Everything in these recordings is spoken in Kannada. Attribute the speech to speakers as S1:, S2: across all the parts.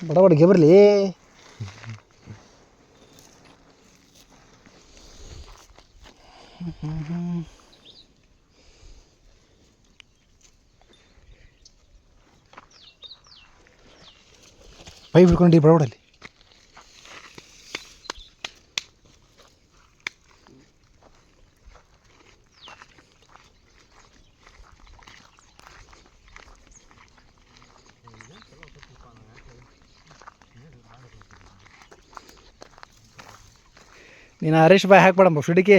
S1: ಬಡ ಬಡಗೆ ಬರಲಿ ಪೈ ಬಿಡ್ಕೊಂಡು ನೀನು ಹರೀಶ್ ಬಾಯ್ ಹಾಕ್ಬೇಡಮ್ಮ ಸುಡಿಕೆ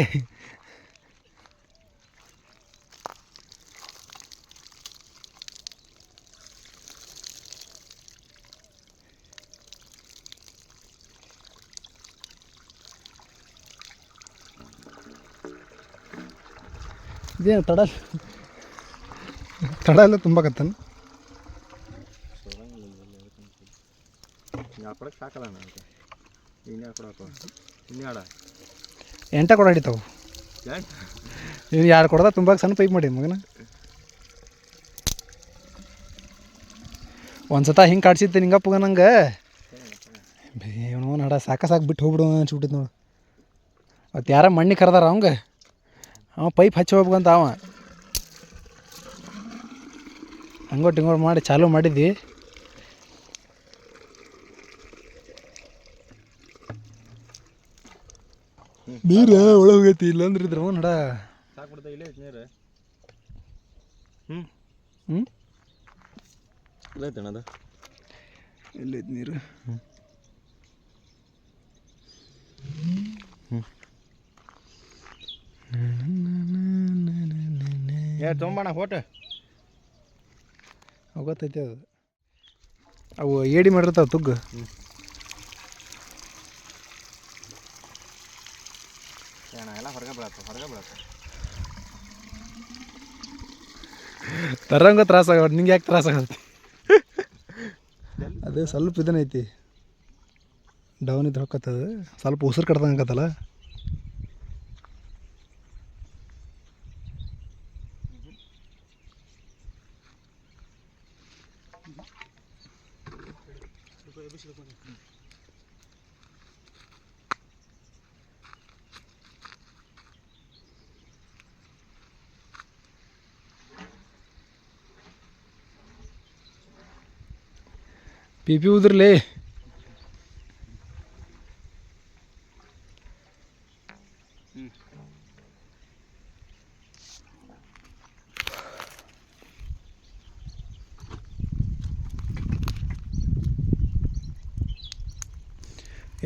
S1: ಇದೇನು ತಡಲ್? ತಡ ಎಲ್ಲ ತುಂಬಕತ್ತಾನ
S2: ಕೊಡಕ್ಕೆ ಸಾಕಲ್ಲ ನನಗೆ. ಇನ್ಯಾರು ಕೊಡಕ್ಕೆ? ಇನ್ಯಾಡ?
S1: ಎಂಟ ಕೊಡ ಹಿಡಿತಾವು ನೀನು ಯಾರು ಕೊಡ್ದ ತುಂಬ ಸಣ್ಣ ಪೈಪ್ ಮಾಡಿ ಮಗನ. ಒಂದು ಸತ ಹಿಂಗೆ ಕಾಡ್ಸಿದ್ದೆ ನಿಂಗಪ್ಪಗ ನಂಗೆ. ಇವನು ನಡ, ಸಾಕ ಸಾಕು ಬಿಟ್ಟು ಹೋಗ್ಬಿಡು ಅನ್ಸ್ಬಿಟ್ಟಿದ್ ನೋಡು. ಅವತ್ತು ಯಾರ ಮಣ್ಣಿಗೆ ಕರೆದಾರ ಅವಂಗೆ. ಅವ ಪೈಪ್ ಹಚ್ಚಿ ಹೋಗ್ಬೇಕಂತ ಅವ. ಹಂಗೋಟ್ ಹಿಂಗೋಟ್ ಮಾಡಿ ಚಾಲೂ ಮಾಡಿದ್ವಿ. ನೀರು ಒಳಗೆ ಹೋಗೈತಿ? ಇಲ್ಲಾಂದ್ರೆ ಇದ್ರ ನಡ.
S2: ಸಾಕ್ಬಿಡ್ತಾ ಇಲ್ಲೇ ಐತಿ ನೀರು
S1: ಹ್ಞೂ
S2: ಇಲ್ಲ ಐತೆ ಅದು.
S1: ಇಲ್ಲೈತಿ ನೀರು?
S2: ಏ ತೊಂಬಣ ಫೋಟೋ
S1: ಗೊತ್ತೈತಿ ಅದು. ಅವು ಏಡಿ ಮಾಡಿರ್ತಾವ ತುಗ್ಗು
S2: ಏನ ಎಲ್ಲ
S1: ತರಂಗ ತ್ರಾಸ ಆಗ ನಿಂಗೆ ಯಾಕೆ ತ್ರಾಸ ಆಗತ್ತೆ? ಅದು ಸ್ವಲ್ಪ ಇದನ್ನೈತಿ ಡೌನ್ ಇದ್ರೆ ಹೊಕ್ಕತ್ತದ. ಸ್ವಲ್ಪ ಉಸಿರು ಕಡ್ದಂಗೆ ಆಕತ್ತಲ್ಲ ಪಿ ಪಿ ಉದ್ರಲಿ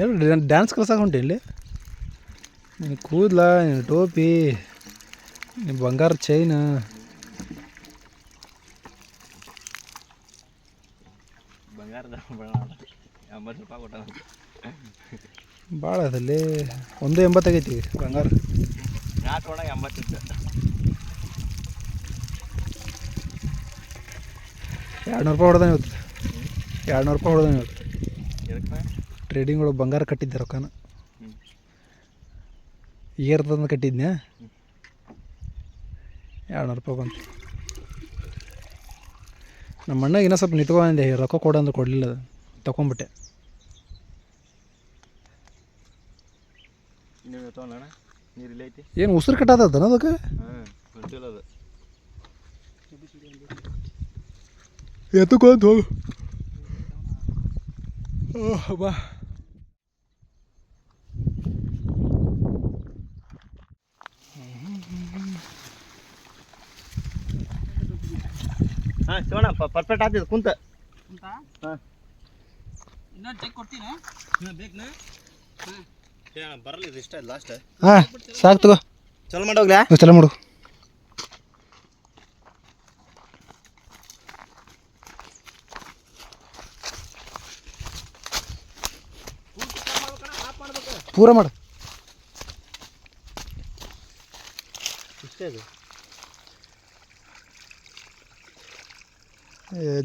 S1: ಏನು ಡ್ಯಾನ್ಸ್ ಕಲ್ಸಾಕ ಹೊಂಟಿ ಇಲ್ಲಿ? ನೀನು ಕೂದಲ ನಿನ್ನ ಟೋಪಿ ನಿನ್ನ ಬಂಗಾರ ಚೈನ್. ಭಾಳ ಅದಲ್ಲಿ ಒಂದು ಎಂಬತ್ತಾಗೈತಿ ಬಂಗಾರ.
S2: ನಾ
S1: ಎರಡು ನೂರು ರೂಪಾಯಿ ಹೊಡೆದ ಇವತ್ತು. ಎರಡು ನೂರು ರೂಪಾಯಿ ಹೊಡೆದ ಇವತ್ತು. ಟ್ರೇಡಿಂಗ್ ಒಳಗೆ ಬಂಗಾರ ಕಟ್ಟಿದ್ದೆ ರೊಕ್ಕನ.
S2: ಹ್ಞೂ
S1: ಏರ್ತಂದು ಕಟ್ಟಿದ್ನ್ಯಾ? ಎರಡು ನೂರು ರೂಪಾಯಿ ಬಂತು. ನಮ್ಮ ಅಣ್ಣಗೆ ಇನ್ನೂ ಸ್ವಲ್ಪ ನಿಂತ್ಕೊಂಡೆ ರೊಕ್ಕ ಕೊಡಂದ್ರೆ ಕೊಡಲಿಲ್ಲ. ಅದು ತಗೊಂಬಿಟ್ಟೆ ಏನು ಉಸಿರು ಕಟ್ಟದ ಅದಕ್ಕೆ?
S2: ಹಾಂ ಗೊತ್ತಿಲ್ಲ ಅದು.
S1: ಎತ್ತುಕೊಂತ ಹೋಗು. ಬಾ
S2: ಹಾಂ ಶಿವಣ್ಣ ಪರ್ಫೆಕ್ಟ್ ಆಗ್ತಿದೆ ಕುಂತ? ಹಾಂ.
S3: ಇನ್ನೊಂದು ಚೆಕ್ ಕೊಡ್ತೀನಿ
S2: ಹಾಂ ಬೇಕನಾ? ಹಾಂ. ಬರಲಿ ಇದು ಇಷ್ಟ ಲಾಸ್ಟ್
S1: ಹಾಂ ಸಾಕು ತಗೋ.
S2: ಚಲೋ ಮಾಡೋಗ್ಲಾ
S1: ಚಲೋ ಮಾಡು. ಪೂರ ಮಾಡು.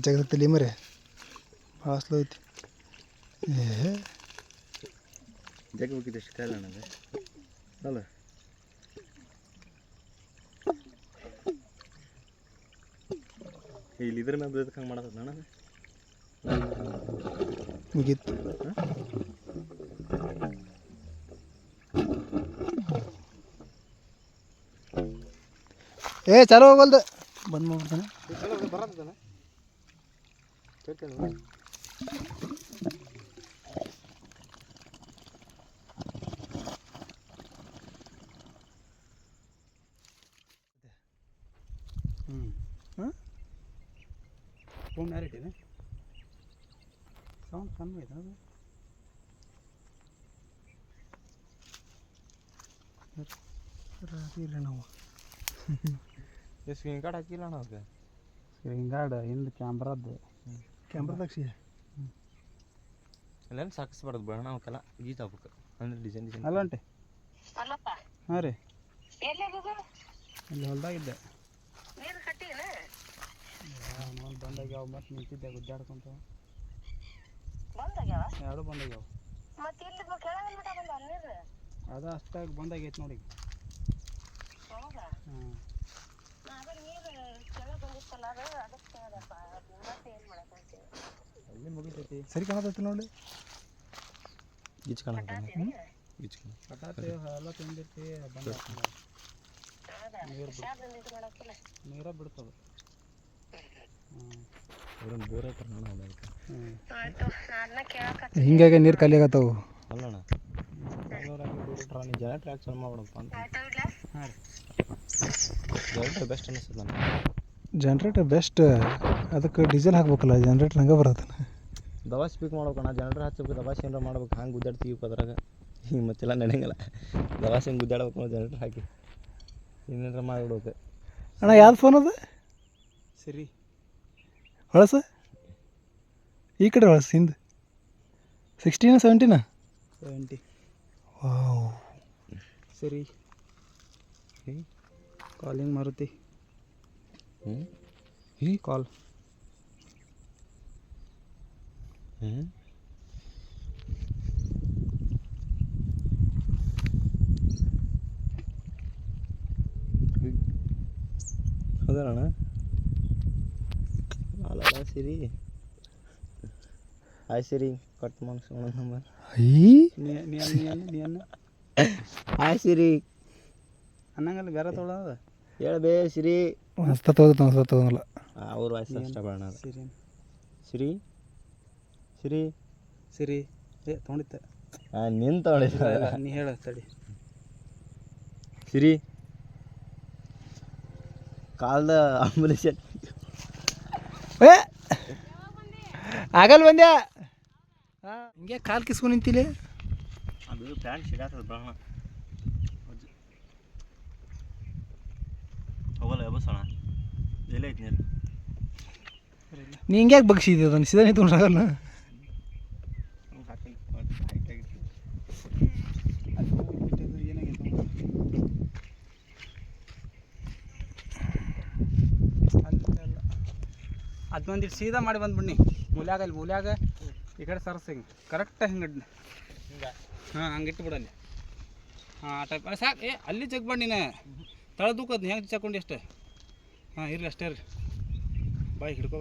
S1: ಜಗತ್ತಲ್ಲಿ ಮರೆ. ಭಾಳ ಸ್ಲೋ ಐತಿ. ಏ
S2: ಜಗ್ ಬೇಕಿತ್ತು ಎಷ್ಟು ಕಾಯಿಲೆ ನನಗೆ ಅಲ್ಲ ಇಲ್ಲಿ ಇದ್ರ ಮ್ಯಾಗ ಬೀಳದಕ್ಕೆ ಹಂಗೆ ಅಣ್ಣ
S1: ಮುಗೀತು. ಏ ಚಲೋ ಹೋಗಲ್ದು. ಬಂದ್ ಮಾಡ್ಬಿಡ್ತಾನೆ.
S2: ಬರತ್ತದನ
S3: ಹ್ಞೂ
S1: ಹಾಂ?
S3: ಫೋನ್ ಯಾರು ಇಟ್ಟಿದೆ? ಸೌಂಡ್ ಕಮ್ಮಿ ಇದೆ ಅದು?
S1: ಹಾಕಿಲ್ಲ ನಾವು.
S2: ಸ್ಕ್ರೀನ್ ಕಾರ್ಡ್ ಹಾಕಿಲ್ಲ ಅಣ್ಣ ಅದಕ್ಕೆ
S3: ಸ್ಕ್ರೀನ್ ಕಾರ್ಡ್ ಹಿಂದೆ ಕ್ಯಾಮ್ರಾದ್ದು
S1: ಕ್ಯಾಮ್ರಾದಾಗ ಸಿ
S2: ಎಲ್ಲ ಸಾಕಿಸ್ಬಾರ್ದು ಬೇಡ ಅವಕ್ಕೆಲ್ಲ ಗೀತ ಆಗ್ಬೇಕು ಅಂದ್ರೆ ಡಿಸೈನ್ ಡಿಸೈನ್
S3: ಅಲ್ಲ ಅಂಟೆ
S4: ಅಲ್ಲಪ್ಪ.
S3: ಹಾಂ ರೀ.
S4: ಅಲ್ಲಿ
S3: ಇಲ್ಲಿ ಹೊಲ್ದಾಗಿದ್ದೆ. ನೋಡಿ ಬಂದಾಗ್ಯಾವ ಮತ್ತೆ ನಿಂತಿದ್ದೆ ಗುದ್ದಾಡ್ಕೊಂತ.
S4: ಬಂದಾಗ್ಯಾವ
S3: ಎರಡು ಬಂದಾಗ್ಯಾವ
S4: ಮತ್ತೆ ಇಲ್ಲಿ ಕೆಳಗೆ ಮಟ ನೀರು
S3: ಅದು ಅಷ್ಟಾಗಿ ಬಂದಾಗೈತೆ ನೋಡಿ
S4: ಹೌದಾ?
S3: ಹಾಂ.
S4: ನೀರು
S1: ಸರಿ ಕಾಣತೈತಿ ನೋಡಿ
S2: ಗೀಚ್ಕೊಳ ಗೀಚ್ಕೊಳ
S3: ಪಟಾತಿ ಎಲ್ಲ ತಿಂದಿರ್ತಿ
S4: ಮಾಡಕ್ಕಿಲ್ಲ
S3: ನೀರ ಬಿಡ್ತದೆ.
S2: ಅವ್ರನ್ನ ಬೋರ್ ಐತ್ರ
S3: ನಾನು
S4: ಆಯ್ತು ಅದನ್ನ ಕೇಳಕತ್ತಿ
S1: ಹಿಂಗಾಗಿ ನೀರು ಖಾಲಿ ಆಗತ್ತವು.
S2: ಅಲ್ಲಣ್ಣ ಬಿಟ್ರ ನೀ ಜನರೇಟರ್ ಯಾಕೆ ಚಲೋ ಮಾಡ್ಬಿಡಪ್ಪ ಅಂತ. ಜನರೇಟರ್ ಬೆಸ್ಟ್ ಅನಿಸ್ತದೆ ನನಗೆ.
S1: ಜನ್ರೇಟರ್ ಬೆಸ್ಟ್ ಅದಕ್ಕೆ ಡೀಸೆಲ್ ಹಾಕ್ಬೇಕಲ್ಲ ಜನ್ರೇಟರ್ ಹಂಗೆ ಬರತ್ತನ.
S2: ದವಾ ಸ್ಪೀಕ್ ಮಾಡ್ಬೇಕಣ್ಣ ಜನರೇಟರ್ ಹಚ್ಚಬೇಕು ದವಾಸಿ ಏನಾರ ಮಾಡ್ಬೇಕು ಹಂಗೆ ಗುದ್ದಾಡ್ತೀವಿ ಅದ್ರಾಗ. ಹಿಂಗೆ ಮತ್ತೆಲ್ಲ ನಡೆಯಂಗಿಲ್ಲ ದವಾಸಿ ಹಿಂಗೆ ಗುದ್ದಾಡ್ಬೇಕು ನಾವು ಜನರೇಟರ್ ಹಾಕಿ. ಇನ್ನೇನಾರ ಮಾಡಿಬಿಡ್ಬೇಕು.
S1: ಅಣ್ಣ ಯಾವ್ದು ಫೋನ್ ಅದು?
S3: ಸರಿ
S1: ಹೊಳಸ? ಈ ಕಡೆ ಹೊಳಸ ಹಿಂದೆ. ಸಿಕ್ಸ್ಟೀನ ಸೆವೆಂಟೀನ
S3: ಸೆವೆಂಟಿ
S1: ವಾವ್
S3: ಸರಿ.
S2: ಹ್ಞೂ
S3: ಕಾಲಿಂಗ್ ಮಾರುತಿ
S2: ಹ್ಞೂ?
S3: ಹೀ ಕಾಲ್
S2: ಹ್ಞೂ? ಹೌದಣ್ಣ ಸಿರಿ ಹಾಯ್ ಸಿರಿ ಕಟ್ ಮಾಡಿಸೋಣ ನಂಬರ್ ಹಾಯ್ ಸಿರಿ
S3: ಅನ್ನಂಗಲ್ಲ ಬೇರೆ ತೊಗೊಳದ
S2: ಹೇಳಬೇ ಸಿರಿ
S1: ಹಸ್ತ ತೋದ ಹಸ್ತ ತೋದಲ್ಲ
S2: ಅವ್ರ ವಾಯ್ಸ್ ಅಷ್ಟ ಬೇಡ ಸಿರಿ
S3: ಸರಿ
S2: ಸಿರಿ ಸಿರಿ
S3: ಸರಿ ಏ ತೊಗೊಂಡಿತ್ತ
S2: ಹಾಂ ನಿನ್ ತೊಗೊಂಡಿಲ್ಲ
S3: ನೀ ಹೇಳ ತಡಿ.
S2: ಸಿರಿ ಕಾಲ್ದ ಆಂಬುಲೆನ್ಸ್
S1: ಏ! ಆಗಲ್ ಬಂದ್ಯಾ? ಹಿಂಗೆ ಕಾಲು ಕಿಸ್ಕೊಂಡು ನಿಂತಿಲ್ಲ
S2: ಅದು ಪ್ಯಾಂಟ್ ಸಿಗಾತದ ಬರೋಣ ಹೋಗಲ್ಲ ಎಬಸೋಣ ಎಲ್ಲೇ ಐತಿ ನೀರು?
S1: ನೀ ಹಿಂಗ್ಯಾಕೆ ಬಗ್ಸಿದ್ದೆ ಅದನ್ನು? ಸೀದಾ ನಿಂತ್ಕೊಂಡು ಆಗಲ್ಲ
S3: ಏನಾಗೈತೆ ಅದು ಒಂದಿಟ್ಟು ಸೀದಾ ಮಾಡಿ ಬಂದ್ಬಿಡ್ನಿ ಮೂಲ್ಯಾಗ ಅಲ್ಲಿ ಮೂಲ್ಯಾಗ ಈ ಕಡೆ ಸರ್ಸ್ ಹಿಂಗೆ. ಕರೆಕ್ಟ್ ಹಿಂಗೆ ಹಾಂ ಹಂಗೆ ಇಟ್ಬಿಡಲ್ಲಿ ಹಾಂ ಆ ಟೈಪ್ ಸಾಕು ಏ ಅಲ್ಲಿ ಚೆಕ್ ನೀನು. ತಳ ದೂಕದ್ ಹೆಂಗೆ ಚಕ್ಕೊಂಡು ಎಷ್ಟು ಹಾಂ ಇರಲಿ ಅಷ್ಟೇ ರೀ ಬಾಯ್ ಹಿಡ್ಕೋ.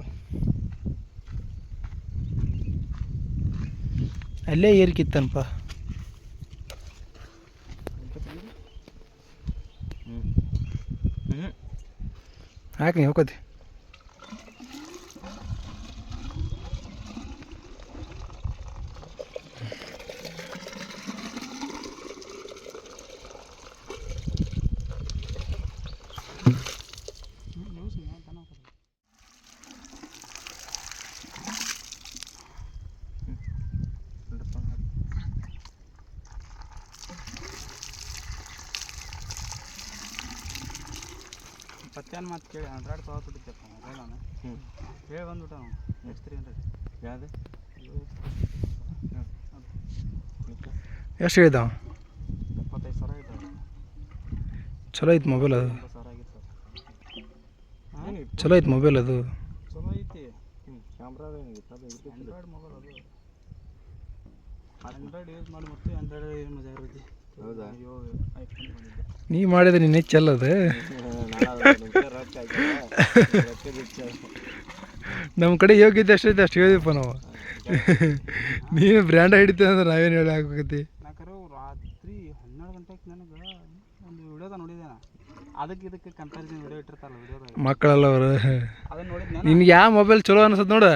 S1: ಅಲ್ಲೇ ಏರ್ಕಿತ್ತನಪ್ಪ
S2: ಹ್ಞೂ ಹ್ಞೂ
S1: ಹಾಕಿ ನೀ ಹೋಗೋತಿ
S3: ಪತ್ಯಾನ ಮಾತು ಕೇಳಿ ಹಂಡ್ರೆಡ್ ತೊಗೊಬಿಟ್ಟಿದ್ದೆಪ್ಪ ಮೊಬೈಲ್ ಅವನು
S2: ಹ್ಞೂ
S3: ಹೇಳಿ ಬಂದ್ಬಿಟ್ಟ ಅವನು. ಎಕ್ಸ್ ತ್ರೀ ಹಂಡ್ರೆಡ್
S2: ಯಾವ್ದು?
S1: ಎಷ್ಟು ಹೇಳಿದ
S3: ಎಪ್ಪತ್ತೈದು ಸಾವಿರ ಆಯ್ತು
S1: ಚಲೋ ಐತೆ ಮೊಬೈಲ್ ಅದು.
S3: ಸಾವಿರ ಆಗಿತ್ತು ಹಾಂ?
S1: ಚಲೋ ಐತೆ ಮೊಬೈಲ್ ಅದು.
S3: ಚಲೋ ಐತಿ.
S2: ಹ್ಞೂ ಕ್ಯಾಮ್ರಾ
S3: ಆಂಡ್ರಾಯ್ಡ್ ಮೊಬೈಲ್ ಅದು. ಆಂಡ್ರಾಯ್ಡ್ ಯೂಸ್ ಮಾಡಿ ಮತ್ತೆ ಆಂಡ್ರಾಯ್ಡ್ ಏನು ಮಜಾ ಇರುತ್ತೆ
S2: ಹೌದಾ?
S1: ನೀ ಮಾಡಿದ್ರೆ ನಿನ್ನೆ ಚೆಲ್ಲದ ನಮ್ಮ ಕಡೆ ಯೋಗ್ಯತೆ ಎಷ್ಟೈತೆ ಅಷ್ಟು ಹೇಳಿದಪ್ಪ ನಾವು. ನೀನು ಬ್ರ್ಯಾಂಡ್ ಹಿಡಿತೀವಿ ಅಂದ್ರೆ ನಾವೇನು ಹೇಳಿ ಹಾಕತಿ
S3: ನಾಕರು ರಾತ್ರಿ ಹನ್ನೆರಡು ಗಂಟೆಗೆ ನನಗೆ ಒಂದು ವಿಡಿಯೋದ ನೋಡಿದೆ ಅದಕ್ಕೆ ಇದಕ್ಕೆ ಕಂಪ್ಯಾರಿಸನ್ ವಿಡಿಯೋ ಇಟ್ಟಿರ್ತಾರಲ್ಲ ವಿಡಿಯೋದಾಗ.
S1: ಮಕ್ಕಳಲ್ಲ ಅವರು ನಿನ್ಗೆ ಯಾವ ಮೊಬೈಲ್ ಚಲೋ ಅನ್ಸತ್ ನೋಡು.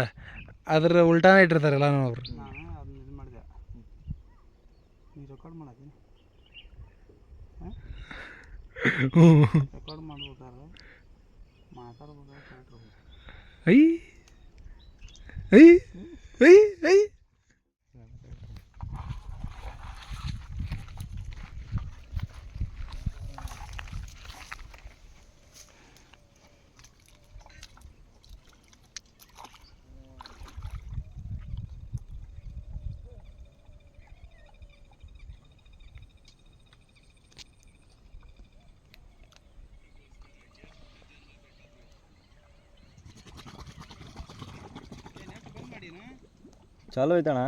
S1: ಅದ್ರ ಇಟ್ಟಿರ್ತಾರೆ ಇಟ್ಟಿರ್ತಾರಲ್ಲ ಅವ್ರು.
S3: ರೆಕಾರ್ಡ್ ಮಾಡ್ಬೇಕಾದ್ರೆ ಮಾತಾಡ್ಬೇಕಾದ್ರೆ ಕರೆಕ್ಟ್ ಇರ್ಬೇಕು.
S1: ಐ ಐ ಐ ಐ
S2: ಚಾಲು ಐತಣ್ಣ.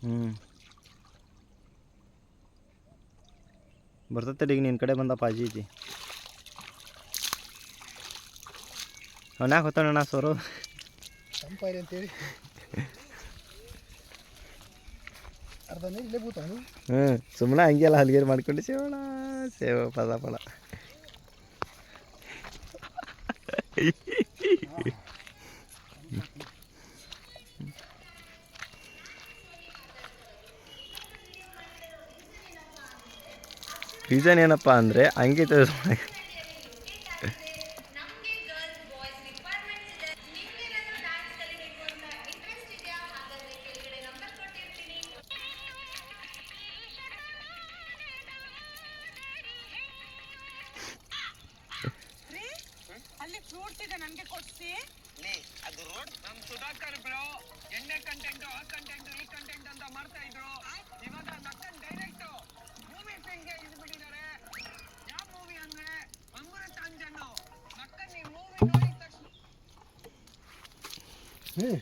S2: ಹ್ಞೂ ಬರ್ತೈತೆ ಈಗ ನಿನ್ನ ಕಡೆ ಬಂದ ಪಾಜಿ ಐತಿ ಅವನ್ಯಾಕೆ ಹೋಗ್ತಾನಣ್ಣ ಸೋರು?
S1: ತಂಪಾಯಿರಿ ಅಂತೇಳಿ. ಅರ್ಧ ಇಲ್ಲೇ
S2: ಹ್ಞೂ ಸುಮ್ಮನೆ ಹಂಗೆಲ್ಲ ಹಲ್ಗೇರಿ ಮಾಡ್ಕೊಂಡು ಸೇವಣ ಸೇವ ಪದ ಪದ. ರೀಸನ್ ಏನಪ್ಪ ಅಂದರೆ ಹಂಗೆ
S5: ನೀನು